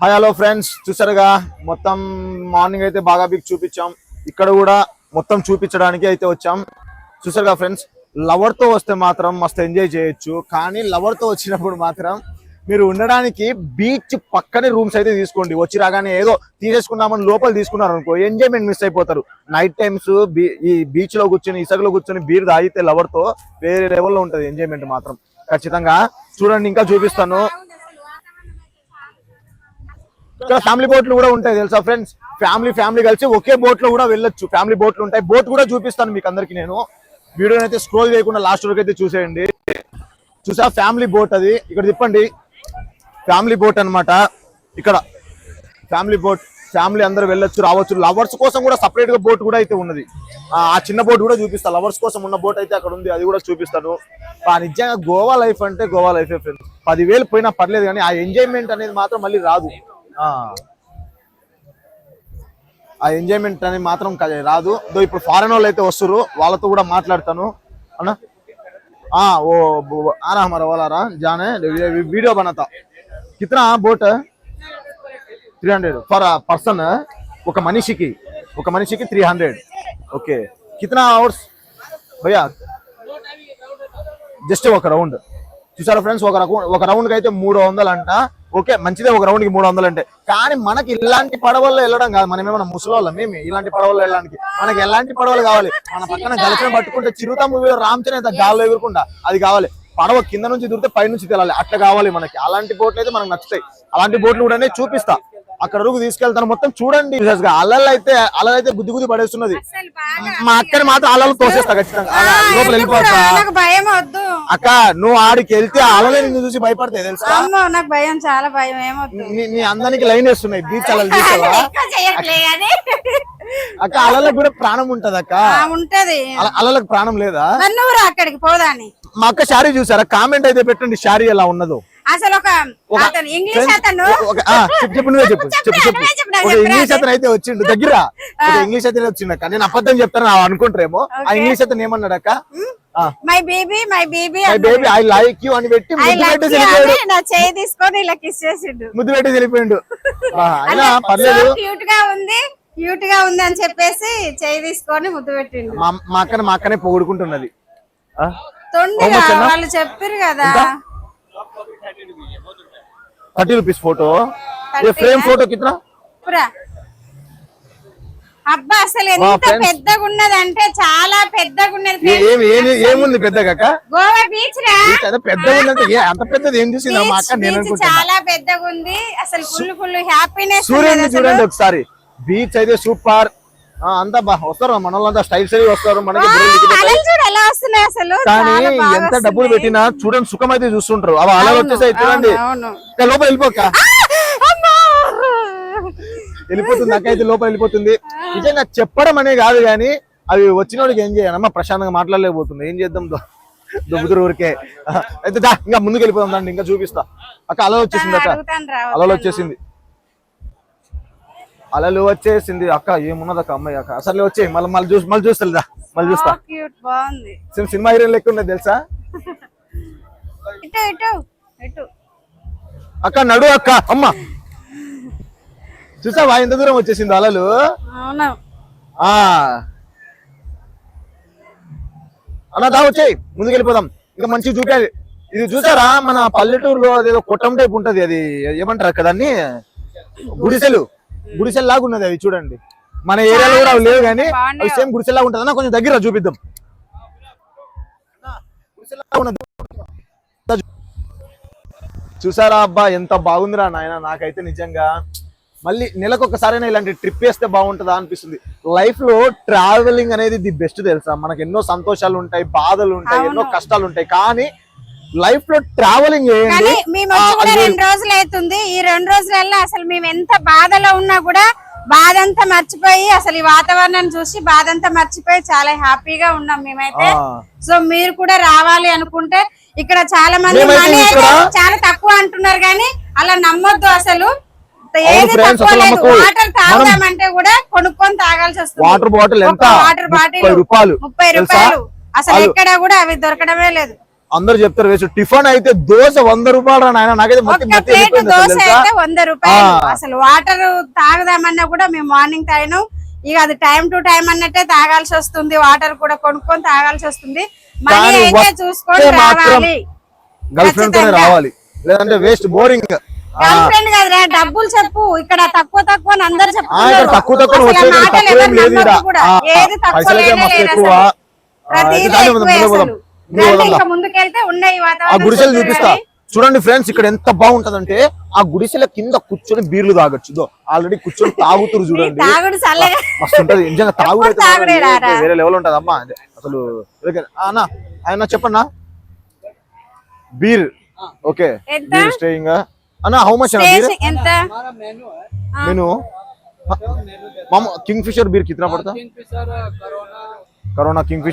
Hi hello friends చూసారుగా మొత్తం morning అయితే బాగా బిగ్ చూపించాం. ఇక్కడ కూడా మొత్తం చూపించడానికి అయితే వచ్చాం. చూసారుగా ఫ్రెండ్స్ లవర్తో వస్తే మాత్రం మస్తు ఎంజాయ్ చేయొచ్చు. కానీ లవర్తో వచ్చినప్పుడు మాత్రం మీరు ఉండడానికి బీచ్ పక్కనే రూమ్స్ అయితే తీసుకోండి. వచ్చి రాగానే ఏదో తీసేసుకున్నామని లోపల తీసుకున్నారు అనుకో ఎంజాయ్మెంట్ మిస్ అయిపోతారు నైట్ టైమ్స్ ఈ బీచ్లో కూర్చొని ఇసుకలో కూర్చొని బీర్ తాగితే లవర్తో వేరే లెవెల్లో ఉంటుంది ఎంజాయ్మెంట్ మాత్రం. ఖచ్చితంగా చూడండి ఇంకా చూపిస్తాను. ఇక్కడ ఫ్యామిలీ బోట్లు కూడా ఉంటాయి తెలుసా ఫ్రెండ్స్? ఫ్యామిలీ ఫ్యామిలీ కలిసి ఒకే బోట్లో కూడా వెళ్ళొచ్చు. ఫ్యామిలీ బోట్లు ఉంటాయి. బోట్ కూడా చూపిస్తాను మీకు అందరికి నేను. వీడియో అయితే స్క్రోల్ చేయకుండా లాస్ట్ వరకు అయితే చూసేయండి. చూసా? ఫ్యామిలీ బోట్ అది. ఇక్కడ తిప్పండి. ఫ్యామిలీ బోట్ అన్నమాట. ఇక్కడ. Family boat. ఫ్యామిలీ అందరూ వెళ్ళొచ్చు రావచ్చు. లవర్స్ కోసం కూడా సపరేట్గా బోట్ కూడా అయితే ఉన్నది. ఆ చిన్న బోట్ కూడా చూపిస్తా. లవర్స్ కోసం ఉన్న బోట్ అయితే అక్కడ ఉంది. అది కూడా చూపిస్తాను. ఆ నిజంగా గోవా లైఫ్ అంటే గోవా లైఫ్ ఫ్రెండ్స్. పదివేలు పోయినా పర్లేదు కానీ ఆ ఎంజాయ్మెంట్ అనేది మాత్రం మళ్ళీ రాదు. ఆ. ఎంజాయ్మెంట్ అనేది మాత్రం రాదు. ఇప్పుడు ఫారెన్ వాళ్ళు అయితే వస్తారు వాళ్ళతో కూడా మాట్లాడతాను. అన్నా? ఓ ఆనా హమారా వాళ్ళారా? జానే వీడియో బనాతా. కితనా boat? Three hundred per person ఒక మనిషికి ఒక మనిషికి త్రీ హండ్రెడ్ ఓకే. కితనా అవర్స్ భయ్యా జస్ట్ ఒక రౌండ్ చూసారా ఫ్రెండ్స్ ఒక రౌండ్ ఒక రౌండ్కి అయితే మూడు వందలు అంట ఓకే మంచిదే ఒక రౌండ్కి మూడు వందలు అంటే. కానీ మనకి ఇలాంటి పడవల్లో వెళ్ళడం కాదు. మనం ఏమైనా ముసలోళ్ళం మేము ఇలాంటి పడవల్లో వెళ్ళడానికి. మనకి ఎలాంటి పడవలు కావాలి? మన పక్కన గలచన పట్టుకుంటే చిరుత మూవీలో రామ్చనే గాల్లో ఎగురుకుంటా అది కావాలి. పడవ కింద నుంచి దూరితే పై నుంచి తెలాలి. అట్లా కావాలి మనకి. అలాంటి బోట్లు అయితే మనకు నచ్చుతాయి. అలాంటి బోట్లు కూడా చూపిస్తా. అక్కడ వరకు తీసుకెళ్తాను. మొత్తం చూడండి. అలలు అయితే అలలు అయితే గుద్ది గుద్ది పడేస్తున్నది. మా అక్కని మాత్రం అలలు తోసేస్తా ఖచ్చితంగా. లోపల వెళ్ళిపోతా. భయం వద్దు అక్క నువ్వు ఆడికి వెళ్తే ఆ అలలే నిన్ను చూసి భయపడతాయి తెలుసా? అమ్మో నాకు భయం చాలా భయం ఏమొద్దు. నీ- నీ అందరికి లైన్ వేస్తున్నాయి బీచ్ అలలు చూసావా? ఎక్కువ చేయట్లే కానీ. అక్క అలలకు కూడా ప్రాణం ఉంటది అక్క. ఆ, ఉంటది. అల- అలలకు ప్రాణం లేదా? మరి నువ్వు రా అక్కడికి పోదాని. మా అక్క శారీ చూసారా? కామెంట్ అయితే పెట్టండి శారీ ఎలా ఉన్నదో. అసలు ఒక అతను ఇంగ్లీష్ అతను. ఒక- ఆ, చెప్పు చెప్పు నువ్వే చెప్పు చెప్పు చెప్పు నువ్వే చెప్పు, నాకు ఒక చెప్పు ఇంగ్లీష్ అతను అయితే వచ్చిండు దగ్గర. ఒక ఇంగ్లీష్ అతను వచ్చిండు అక్క. నేను అబద్ధం చెప్తాను అనుకుంటారేమో ఆ ఇంగ్లీష్ అతను ఏమన్నాడు అక్క? My baby my baby my baby I like you అని పెట్టి ముద్దు పెట్టి వెళ్ళిపోయాడు నా చేయి తీసుకొని ఇలా కిస్ చేసిండు. ముద్దు పెట్టి వెళ్ళిపోయిండు అయినా పర్లేదు. క్యూట్గా ఉంది క్యూట్గా ఉంది అని చెప్పేసి చేయి తీసుకొని ముద్దు పెట్టిండు. మా అక్కన మా అక్కనే పొగుడుకుంటున్నది. వాళ్ళు చెప్పారు కదా. Thirty rupees photo. Frame photo కిత్నా అబ్బా అసలు ఎంత పెద్దగా ఉన్నది అంటే చాలా పెద్దగా ఉన్నది ఏముంది పెద్దగా గోవా బీచ్ రా? పెద్దగా అంత పెద్దది ఏం చూసిందా మా అక్క? నేను బీచ్ అనుకుంటా చాలా పెద్దగా ఉంది అసలు ఫుల్ ఫుల్ హ్యాపీనెస్ సూర్యుడిని చూడండి ఒకసారి. బీచ్ అయితే సూపర్. అంతా వస్తారు మన వాళ్ళంతా స్టైల్స్ అవి వస్తారు. మనకి కానీ ఎంత డబ్బులు. పెట్టినా చూడండి సుఖం అయితే చూస్తుంటారు. అవి అలా వచ్చేసాయి చూడండి. లోపల వెళ్ళిపోక! వెళ్ళిపోతుంది అక్క అయితే లోపల వెళ్ళిపోతుంది. నిజంగా చెప్పడం అనే కాదు కానీ అవి వచ్చిన వాడికి ఏం చేయాలమ్మా ప్రశాంతంగా మాట్లాడలేకపోతుంది. ఏం చేద్దాం దుబ్బుతురు ఊరికే. అయితే దా, ఇంకా ముందుకు వెళ్ళిపోదాం దాన్ని ఇంకా చూపిస్తా. అక్క అలలు వచ్చేసింది అక్క. అలలు వచ్చేసింది. అలలు వచ్చేసింది. అక్క ఏమున్నది అక్క అమ్మాయి అక్క? అసలు వచ్చే మళ్ళీ మళ్ళీ చూసి మళ్ళీ చూస్తా మళ్ళీ చూస్తా. సినిమా- హీరోయిన్ లెక్క ఉన్నది తెలుసా? అక్క నడు అక్క అమ్మ. చూసావా? ఎంత దూరం వచ్చేసింది అలలు. ఆ. అన్న దా వచ్చేయి. ముందుకు వెళ్ళిపోదాం ఇంకా మంచిగా చూపాలి ఇది చూసారా? మన పల్లెటూరులో అదేదో కొట్టం టైప్ ఉంటది అది. ఏమంటారు అక్క దాన్ని? గుడిసెలు. గుడిసెలు లాగా ఉన్నది అది చూడండి. మన ఏరియాలో కూడా లేవు కానీ అవి సేమ్ గుడిసెలు లాగా ఉంటుంది అన్న కొంచెం దగ్గర చూపిద్దాం. చూసారా అబ్బా ఎంత బాగుందిరా నాయన. నాకైతే నిజంగా మళ్ళీ నెలకు ఒకసారైనా ఇలాంటి ట్రిప్ వేస్తే బాగుంటుందా అనిపిస్తుంది. లైఫ్లో ట్రావెలింగ్ అనేది ది బెస్ట్ తెలుసా? మనకి ఎన్నో సంతోషాలు ఉంటాయి బాధలు ఉంటాయి ఎన్నో కష్టాలు ఉంటాయి. కానీ లైఫ్లో ట్రావెలింగ్ చేయండి మేము రెండు రోజులు అవుతుంది. ఈ రెండు రోజులలో అసలు మేము ఎంత బాధలో ఉన్నా కూడా బాధ అంతా మర్చిపోయి అసలు ఈ వాతావరణాన్ని చూసి బాధ అంతా మర్చిపోయి చాలా హ్యాపీగా ఉన్నాం మేమైతే. సో మీరు కూడా రావాలి అనుకుంటే ఇక్కడ చాలా మంది చాలా తక్కువ అంటున్నారు కానీ అలా నమ్మొద్దు అసలు. తాగుదామంటే కూడా కొనుక్కొని తాగాల్సి వస్తుంది. వాటర్ బాటిల్ ఎంత? వాటర్ బాటిల్ రూపాయలు. ముప్పై? రూపాయలు. అసలు ఎక్కడ కూడా అవి దొరకడమే లేదు. అందరు చెప్తారు వేసు టిఫిన్ అయితే దోశ వంద రూపాయలు నాయన. నాకైతే దోశ? అయితే వంద రూపాయలు. అసలు వాటర్ తాగదామన్నా కూడా మేము మార్నింగ్ తాగినాం. ఇక అది టైం టు టైం అన్నట్టే తాగాల్సి వస్తుంది. వాటర్ కూడా కొనుక్కొని తాగాల్సి వస్తుంది. మనీ కానీ అయితే వస్తే చూసుకొని రావాలి. గర్ల్ ఫ్రెండ్ తోనే. రావాలి. లేదంటే వేస్ట్ బోరింగ్ ఫ్రెండ్ కదరా డబ్బులు చెప్పు. ఇక్కడ తక్కువ తక్కువ అని అందరు ఇక్కడ చెప్తున్నారు తక్కువ తక్కువ ఏది ముందుకెళ్తే ఉన్నాయి గుడిసెలు చూపిస్తా. చూడండి ఫ్రెండ్స్ ఇక్కడ ఎంత బాగుంటదంటే ఆ గుడిసెల కింద కూర్చొని బీర్లు తాగొచ్చు. ఆల్రెడీ కూర్చొని తాగుతురు చూడండి. మస్తు ఉంటది నిజంగా తాగుడు వేరే- లెవెల్ ఉంటది అమ్మా అసలు అన్న ఆయన చెప్పన్నా? బీర్. ఓకే? బీర్ స్టేయింగ్ అన్న హౌ మచ్ ఎంత మెను మామ కింగ్ ఫిషర్ బీర్ కిतना పడతా కరోనా కింగ్